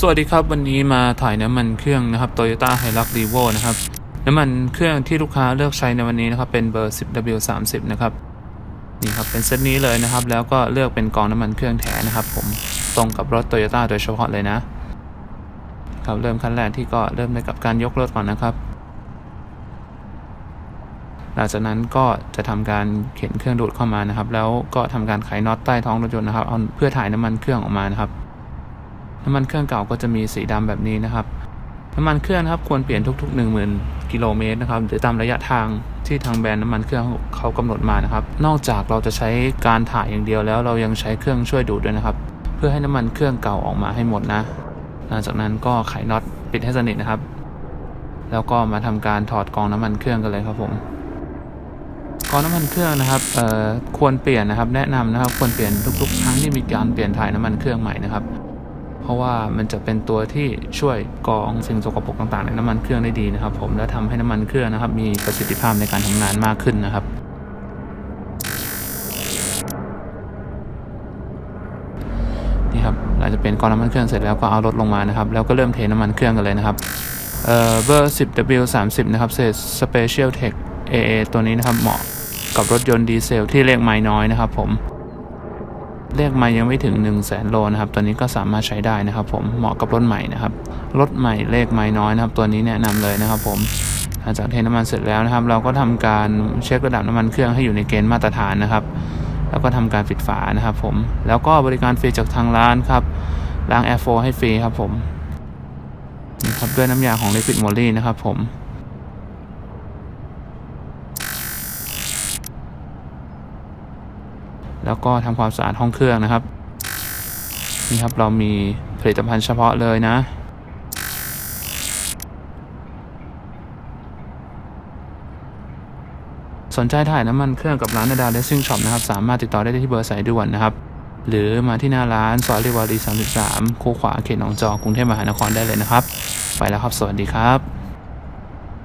สวัสดีครับวันนี้มาถ่ายน้ำมันเครื่องนะครับ Toyota Hilux Revo นะครับน้ำมันเครื่องที่ลูกค้าเลือกใช้ในวันนี้นะครับเป็นเบอร์ 10W30 นะครับนี่ครับเป็นเซตนี้เลยนะครับ แล้วก็เลือกเป็นกองน้ำมันเครื่องแถนะครับ ผมตรงกับรถ Toyota โดยเฉพาะเลยนะครับเริ่มขั้นแรกที่ก็เริ่มด้วยกับการยกรถก่อนนะครับ หลังจากนั้นก็จะทำการเข็นเครื่องดูดเข้ามานะครับ แล้วก็ทำการไขน็อตใต้ท้องรถยนต์นะครับเอาเพื่อถ่ายน้ำมันเครื่องออกมานะครับ น้ำมันเครื่องเก่าก็จะมีสีดำแบบนี้นะครับ น้ำมันเครื่องครับควรเปลี่ยนทุก ๆ 1 0,000กิโลเมตรนะครับหรือตามระยะทางที่ทางแบรนด์น้ำมันเครื่องเขากำหนดมานะครับ นอกจากเราจะใช้การถ่ายอย่างเดียวแล้วเรายังใช้เครื่องช่วยดูดด้วยนะครับ เพื่อให้น้ำมันเครื่องเก่าออกมาให้หมดนะ หลังจากนั้นก็ไขน็อตปิดให้สนิทนะครับ แล้วก็มาทำการถอดกองน้ำมันเครื่องกันเลยครับผมกองน้ำมันเครื่องนะครับเอ่อควรเปลี่ยนนะครับ แนะนำนะครับควรเปลี่ยนทุกๆครั้งที่มีการเปลี่ยนถ่ายน้ำมันเครื่องใหม่นะครับ เพราะว่ามันจะเป็นตัวที่ช่วยกรองสิ่งสกปรกต่างๆในน้ำมันเครื่องได้ดีนะครับ ผมและทำให้น้ำมันเครื่องนะครับ มีประสิทธิภาพในการทำงานมากขึ้นนะครับนี่ครับหลังจากเป็นกรองน้ำมันเครื่องเสร็จแล้วก็เอารถลงมานะครับ แล้วก็เริ่มเทน้ำมันเครื่องกันเลยนะครับเอ่อเบอร์ 10W30 นะครับเศษ Special Tech AA ตัวนี้นะครับเหมาะกับรถยนต์ดีเซลที่เลขไม้น้อยนะครับผม เลขไม้ยังไม่ถึง 1 0 0 0 0แสนโลนะครับ ตัวนี้ก็สามารถใช้ได้นะครับ ผมเหมาะกับรถใหม่นะครับรถใหม่เลขไม้น้อยนะครับ ตัวนี้แนะนำเลยนะครับ ผมหลังจากเทน้ำมันเสร็จแล้วนะครับ เราก็ทำการเช็คระดับน้ำมันเครื่องให้อยู่ในเกณฑ์มาตรฐานนะครับ แล้วก็ทำการปิดฝานะครับ ผมแล้วก็บริการฟรีจากทางร้านครับล้างแอร์โฟให้ฟรีครับผมนี่ครับด้วยน้ำยาของ Liquid Moly นะครับ ผม แล้วก็ทำความสะอาดห้องเครื่องนะครับ นี่ครับเรามีผลิตภัณฑ์เฉพาะเลยนะ สนใจถ่ายน้ำมันเครื่องกับร้านนาดาเลสซิ่งช็อปนะครับ สามารถติดต่อได้ที่เบอร์สายด่วนนะครับ หรือมาที่หน้าร้านซอยเรวารี 33 คู่ขวาเขตหนองจอกกรุงเทพมหานครได้เลยนะครับ ไปแล้วครับ สวัสดีครับ